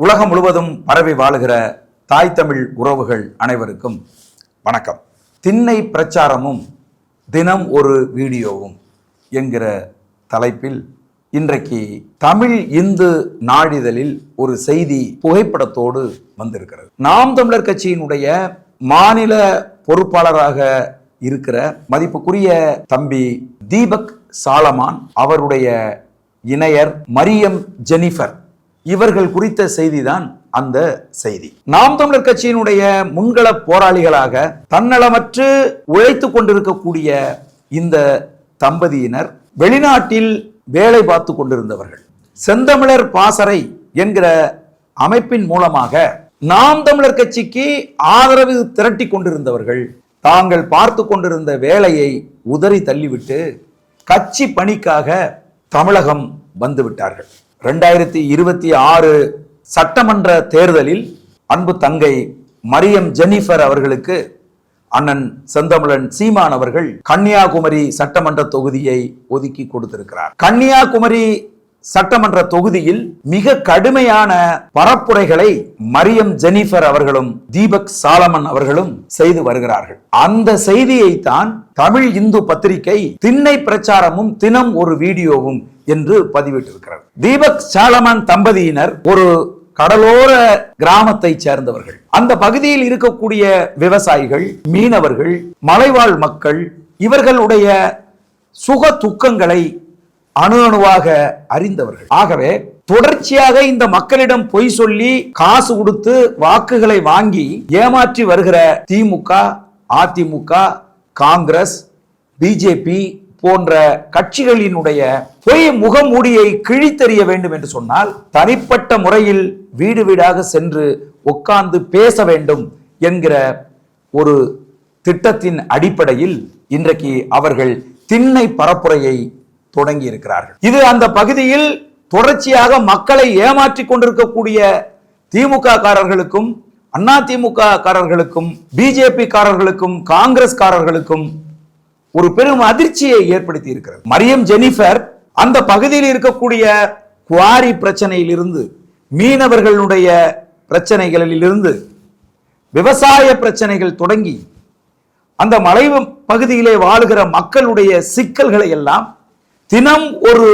உலகம் முழுவதும் பரவி வாழுகிற தாய் தமிழ் உறவுகள் அனைவருக்கும் வணக்கம். திண்ணை பிரச்சாரமும் தினம் ஒரு வீடியோவும் என்கிற தலைப்பில் இன்றைக்கு தமிழ் இந்து நாளிதழில் ஒரு செய்தி புகைப்படத்தோடு வந்திருக்கிறது. நாம் தமிழர் கட்சியினுடைய மாநில பொறுப்பாளராக இருக்கிற மதிப்புக்குரிய தம்பி தீபக் சாலமான் அவருடைய இணையர் மரியம் ஜெனிஃபர். இவர்கள் குறித்த செய்திதான் அந்த செய்தி. நாம் தமிழர் கட்சியினுடைய முன்கள போராளிகளாக தன்னலமற்று உழைத்து கொண்டிருக்கக்கூடிய இந்த தம்பதியினர் வெளிநாட்டில் வேலை பார்த்து கொண்டிருந்தவர்கள். செந்தமிழர் பாசறை என்கிற அமைப்பின் மூலமாக நாம் தமிழர் கட்சிக்கு ஆதரவு திரட்டி கொண்டிருந்தவர்கள் தாங்கள் பார்த்து கொண்டிருந்த வேலையை உதறி தள்ளிவிட்டு கட்சி பணிக்காக தமிழகம் வந்துவிட்டார்கள் ரெண்டாயிரத்தி இருபத்தி ஆறு சட்டமன்ற தேர்தலில் அன்பு தங்கை மரியம் ஜெனிஃபர் அவர்களுக்கு அண்ணன் செந்தமிழன் சீமான் அவர்கள் கன்னியாகுமரி சட்டமன்ற தொகுதியை ஒதுக்கி கொடுத்திருக்கிறார். கன்னியாகுமரி சட்டமன்ற தொகுதியில் மிக கடுமையான பரப்புரைகளை மரியம் ஜெனிஃபர் அவர்களும் தீபக் சாலமன் அவர்களும் செய்து வருகிறார்கள். அந்த செய்தியை தான் தமிழ் இந்து பத்திரிகை திண்ணை பிரச்சாரமும் தினம் ஒரு வீடியோவும் என்று பதிவிட்டிருக்கிறது. தீபக் சாலமன் தம்பதியினர் ஒரு கடலோர கிராமத்தை சேர்ந்தவர்கள். அந்த பகுதியில் இருக்கக்கூடிய விவசாயிகள் மீனவர்கள் மலைவாழ் மக்கள் இவர்களுடைய சுக துக்கங்களை அணு அணுவாக அறிந்தவர்கள். ஆகவே தொடர்ச்சியாக இந்த மக்களிடம் பொய் சொல்லி காசு கொடுத்து வாக்குகளை வாங்கி ஏமாற்றி வருகிற திமுக அதிமுக காங்கிரஸ் பிஜேபி போன்ற கட்சிகளினுடைய பொய் முகமூடியை கிழித்தெறிய வேண்டும் என்று சொன்னால் தனிப்பட்ட முறையில் வீடு வீடாக சென்று உட்கார்ந்து பேச வேண்டும் என்கிற ஒரு திட்டத்தின் அடிப்படையில் இன்றைக்கு அவர்கள் திண்ணை பரப்புரையை தொடங்கி இருக்கிறார்கள் இது அந்த பகுதியில் தொடர்ச்சியாக மக்களை ஏமாற்றி கொண்டிருக்கக்கூடிய திமுக காரர்களுக்கும் அண்ணா திமுக காரர்களுக்கும் பிஜேபி காரர்களுக்கும் காங்கிரஸ் காரர்களுக்கும் ஒரு பெரும் அதிர்ச்சியை ஏற்படுத்தி இருக்கிறது மரியம் ஜெனிஃபர் அந்த பகுதியில் இருக்கக்கூடிய குவாரி பிரச்சனையிலிருந்து மீனவர்களுடைய பிரச்சனைகளிலிருந்து விவசாய பிரச்சனைகள் தொடங்கி அந்த மலை பகுதியிலே வாழுகிற மக்களுடைய சிக்கல்களை எல்லாம் தினம் ஒரு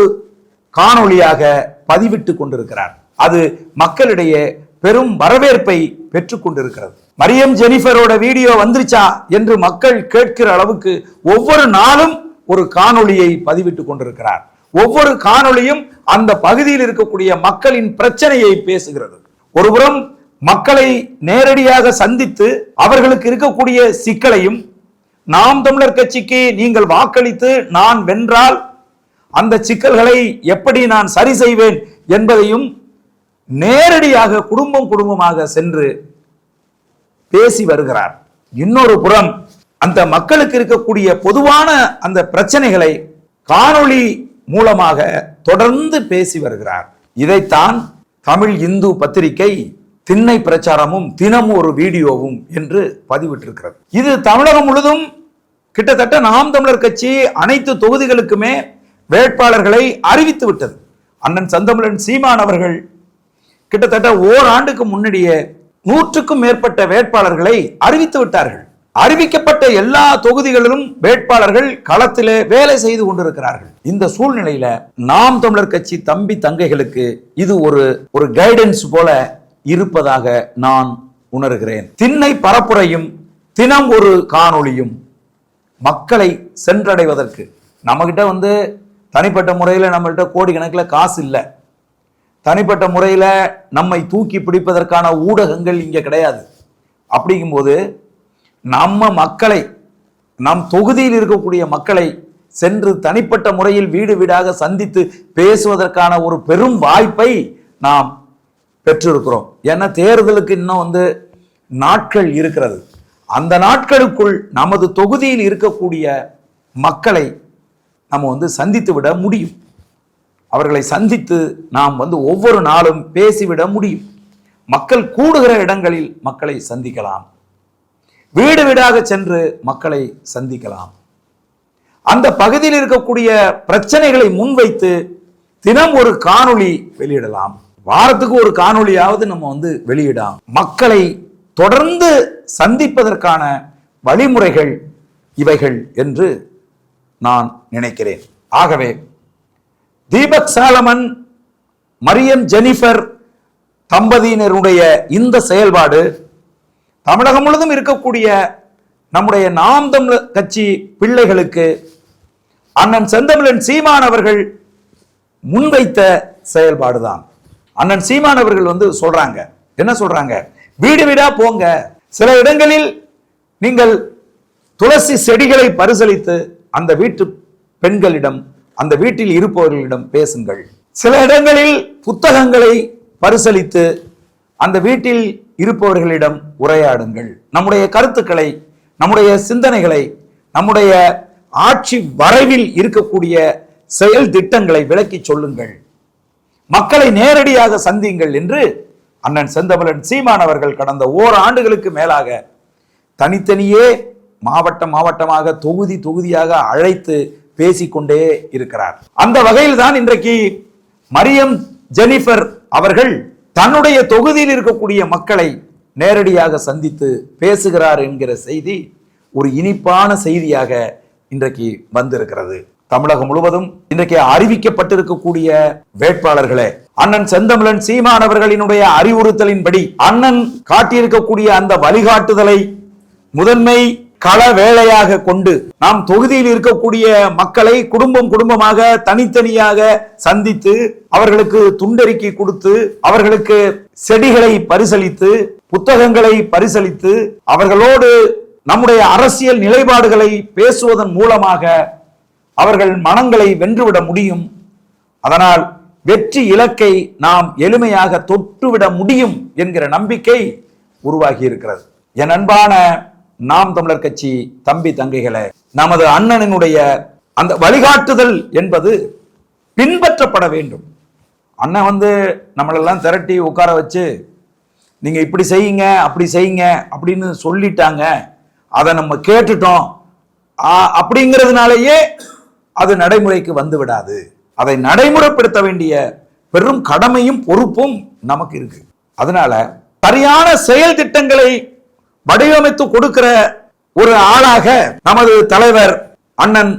காணொளியாக பதிவிட்டு கொண்டிருக்கிறார். அது மக்களிடையே பெரும் வரவேற்பை பெற்றுக் கொண்டிருக்கிறது. மரியம் ஜெனிஃபரோட வீடியோ வந்துருச்சா என்று மக்கள் கேட்கிற அளவுக்கு ஒவ்வொரு நாளும் ஒரு காணொளியை பதிவிட்டு கொண்டிருக்கிறார். ஒவ்வொரு காணொளியும் அந்த பகுதியில் இருக்கக்கூடிய மக்களின் பிரச்சனையை பேசுகிறது. ஒருபுறம் மக்களை நேரடியாக சந்தித்து அவர்களுக்கு இருக்கக்கூடிய சிக்கலையும் நாம் தமிழர் கட்சிக்கு நீங்கள் வாக்களித்து நான் வென்றால் அந்த சிக்கல்களை எப்படி நான் சரி செய்வேன் என்பதையும் நேரடியாக குடும்பம் குடும்பமாக சென்று பேசி வருகிறார். இன்னொரு புறம் அந்த மக்களுக்கு இருக்கக்கூடிய பொதுவான அந்த பிரச்சனைகளை காணொளி மூலமாக தொடர்ந்து பேசி வருகிறார். இதைத்தான் தமிழ் இந்து பத்திரிகை திண்ணை பிரச்சாரமும் தினமும் ஒரு வீடியோவும் என்று பதிவிட்டிருக்கிறது. இது தமிழகம் முழுதும் கிட்டத்தட்ட நாம் தமிழர் கட்சி அனைத்து தொகுதிகளுக்குமே வேட்பாளர்களை அறிவித்து விட்டது. அண்ணன் சந்தமிழன் சீமான் அவர்கள் கிட்டத்தட்ட ஓராண்டுக்கு முன்னாடியே நூற்றுக்கும் மேற்பட்ட வேட்பாளர்களை அறிவித்து விட்டார்கள். அறிவிக்கப்பட்ட எல்லா தொகுதிகளிலும் வேட்பாளர்கள் களத்திலே வேலை செய்து கொண்டிருக்கிறார்கள். இந்த சூழ்நிலையில நாம் தமிழர் கட்சி தம்பி தங்கைகளுக்கு இது ஒரு ஒரு கைடன்ஸ் போல இருப்பதாக நான் உணர்கிறேன். திண்ணை பரப்புரையும் தினம் ஒரு காணொளியும் மக்களை சென்றடைவதற்கு. நம்மகிட்ட வந்து தனிப்பட்ட முறையில் நம்மள்கிட்ட கோடிக்கணக்கில் காசு இல்லை. தனிப்பட்ட முறையில் நம்மை தூக்கி பிடிப்பதற்கான ஊடகங்கள் இங்கே கிடையாது. அப்படிங்கும்போது நம்ம மக்களை நம் தொகுதியில் இருக்கக்கூடிய மக்களை சென்று தனிப்பட்ட முறையில் வீடு வீடாக சந்தித்து பேசுவதற்கான ஒரு பெரும் வாய்ப்பை நாம் பெற்றிருக்கிறோம். ஏன்னா தேர்தலுக்கு இன்னும் வந்து நாட்கள் இருக்கிறது. அந்த நாட்களுக்குள் நமது தொகுதியில் இருக்கக்கூடிய மக்களை நம்ம வந்து சந்தித்து விட முடியும். அவர்களை சந்தித்து நாம் வந்து ஒவ்வொரு நாளும் பேசிவிட முடியும். மக்கள் கூடுகிற இடங்களில் மக்களை சந்திக்கலாம். வீடு வீடாக சென்று மக்களை சந்திக்கலாம். அந்த பகுதியில் இருக்கக்கூடிய பிரச்சனைகளை முன்வைத்து தினம் ஒரு காணொளி வெளியிடலாம். வாரத்துக்கு ஒரு காணொளியாவது நம்ம வந்து வெளியிடாம் மக்களை தொடர்ந்து சந்திப்பதற்கான வழிமுறைகள் இவைகள் என்று நான் நினைக்கிறேன். ஆகவே தீபக் சாலமன் மரியம் ஜெனிஃபர் தம்பதியினருடைய இந்த செயல்பாடு தமிழகம் முழுவதும் இருக்கக்கூடிய நம்முடைய நாம் தமிழ் கட்சி பிள்ளைகளுக்கு அண்ணன் செந்தமிழன் சீமான் அவர்கள் முன்வைத்த செயல்பாடுதான். அண்ணன் சீமான் அவர்கள் வந்து சொல்றாங்க. என்ன சொல்றாங்க? வீடு வீடா போங்க. சில இடங்களில் நீங்கள் துளசி செடிகளை பரிசளித்து அந்த வீட்டு பெண்களிடம் அந்த வீட்டில் இருப்பவர்களிடம் பேசுங்கள். சில இடங்களில் புத்தகங்களை பரிசளித்து அந்த வீட்டில் இருப்பவர்களிடம் உரையாடுங்கள். நம்முடைய கருத்துக்களை நம்முடைய சிந்தனைகளை நம்முடைய ஆட்சி வரைவில் இருக்கக்கூடிய செயல் திட்டங்களை விளக்கி சொல்லுங்கள். மக்களை நேரடியாக சந்தியுங்கள் என்று அண்ணன் செந்தமலன் சீமான் அவர்கள் கடந்த ஓர் ஆண்டுகளுக்கு மேலாக தனித்தனியே மாவட்டம் மாவட்டமாக தொகுதி தொகுதியாக அழைத்து பேசிக்கொண்டே இருக்கிறார். அந்த வகையில் தான் இன்றைக்கு மரியம் ஜெனிஃபர் அவர்கள் தன்னுடைய தொகுதியில் இருக்கக்கூடிய மக்களை நேரடியாக சந்தித்து பேசுகிறார் என்கிற செய்தி ஒரு இனிப்பான செய்தியாக இன்றைக்கு வந்திருக்கிறது. தமிழகம் முழுவதும் இன்றைக்கு அறிவிக்கப்பட்டிருக்கக்கூடிய வேட்பாளர்களே அண்ணன் செந்தமிழன் சீமான் அவர்களினுடைய அறிவுறுத்தலின்படி அண்ணன் காட்டியிருக்கக்கூடிய அந்த வழிகாட்டுதலை முதன்மை கள வேலையாக கொண்டு நாம் தொகுதியில் இருக்கக்கூடிய மக்களை குடும்பம் குடும்பமாக தனித்தனியாக சந்தித்து அவர்களுக்கு துண்டறிக்கை கொடுத்து அவர்களுக்கு செடிகளை பரிசளித்து புத்தகங்களை பரிசளித்து அவர்களோடு நம்முடைய அரசியல் நிலைப்பாடுகளை பேசுவதன் மூலமாக அவர்கள் மனங்களை வென்றுவிட முடியும். அதனால் வெற்றி இலக்கை நாம் எளிமையாக தொட்டுவிட முடியும் என்கிற நம்பிக்கை உருவாகி இருக்கிறது என் அன்பான நாம் தமிழர் கட்சி தம்பி தங்கைகளை நமது அண்ணனினுடைய அந்த வழிகாட்டுதல் என்பது பின்பற்றப்பட வேண்டும். அண்ணன் வந்து நம்மளெல்லாம் திரட்டி உட்கார வச்சு நீங்கள் இப்படி செய்யுங்க அப்படி செய்யுங்க அப்படின்னு சொல்லிட்டாங்க. அதை நம்ம கேட்டுட்டோம். அப்படிங்கிறதுனாலேயே அப்படிங்கிறதுனாலயே அது நடைமுறைக்கு வந்து விடாது அதை நடைமுறைப்படுத்த வேண்டிய பெரும் கடமையும் பொறுப்பும் நமக்கு இருக்கு. அதனால சரியான செயல் திட்டங்களை வடிவமைத்து கொடுக்கிற ஒரு ஆளாக நமது தலைவர் அண்ணன்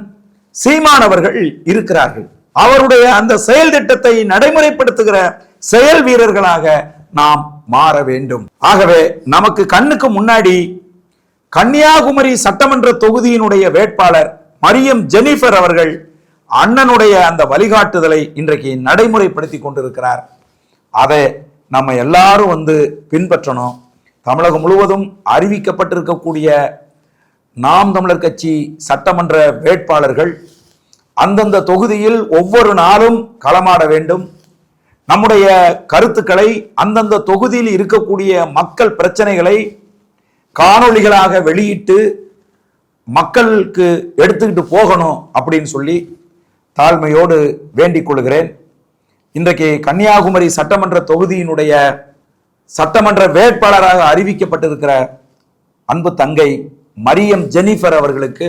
சீமான் அவர்கள் இருக்கிறார்கள். அவருடைய அந்த செயல் திட்டத்தை நடைமுறைப்படுத்துகிற செயல் வீரர்களாக நாம் மாற வேண்டும். ஆகவே நமக்கு கண்ணுக்கு முன்னாடி கன்னியாகுமரி சட்டமன்ற தொகுதியினுடைய வேட்பாளர் மரியம் ஜெனிஃபர் அவர்கள் அண்ணனுடைய அந்த வழிகாட்டுதலை இன்றைக்கு நடைமுறைப்படுத்தி கொண்டிருக்கிறார். அதை நம்ம எல்லாரும் வந்து பின்பற்றணும். தமிழகம் முழுவதும் அறிவிக்கப்பட்டிருக்கக்கூடிய நாம் தமிழர் கட்சி சட்டமன்ற வேட்பாளர்கள் அந்தந்த தொகுதியில் ஒவ்வொரு நாளும் களமாட வேண்டும். நம்முடைய கருத்துக்களை அந்தந்த தொகுதியில் இருக்கக்கூடிய மக்கள் பிரச்சனைகளை காணொளிகளாக வெளியிட்டு மக்களுக்கு எடுத்துக்கிட்டு போகணும் அப்படின்னு சொல்லி தாழ்மையோடு வேண்டிக் கொள்கிறேன். இன்றைக்கு கன்னியாகுமரி சட்டமன்ற தொகுதியினுடைய சட்டமன்ற வேட்பாளராக அறிவிக்கப்பட்டிருக்கிற அன்பு தங்கை மரியம் ஜெனிஃபர் அவர்களுக்கு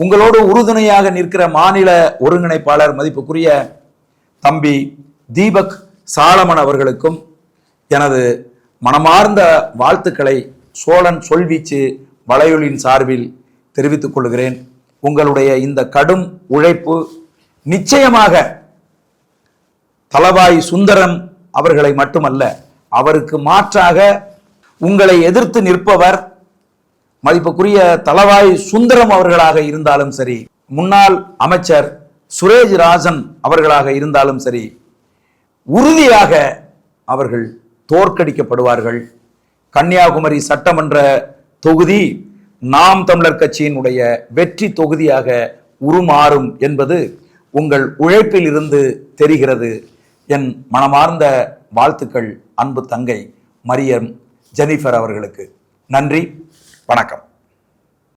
உங்களோடு உறுதுணையாக நிற்கிற மாநில ஒருங்கிணைப்பாளர் மதிப்புக்குரிய தம்பி தீபக் சாலமன் அவர்களுக்கும் எனது மனமார்ந்த வாழ்த்துக்களை சோழன் சொல்வீச்சு வலையொலியின் சார்பில் தெரிவித்துக் கொள்கிறேன். உங்களுடைய இந்த கடும் உழைப்பு நிச்சயமாக தலவாய் சுந்தரம் அவர்களை மட்டுமல்ல அவருக்கு மாற்றாக உங்களை எதிர்த்து நிற்பவர் மதிப்புக்குரிய தலவாய் சுந்தரம் அவர்களாக இருந்தாலும் சரி முன்னாள் அமைச்சர் சுரேஜ் ராஜன் அவர்களாக இருந்தாலும் சரி உறுதியாக அவர்கள் தோற்கடிக்கப்படுவார்கள். கன்னியாகுமரி சட்டமன்ற தொகுதி நாம் தமிழர் கட்சியினுடைய வெற்றி தொகுதியாக உருமாறும் என்பது உங்கள் உழைப்பில் இருந்து தெரிகிறது. என் மனமார்ந்த வாழ்த்துக்கள் அன்பு தங்கை மரியம் ஜெனிஃபர் அவர்களுக்கு. நன்றி வணக்கம்.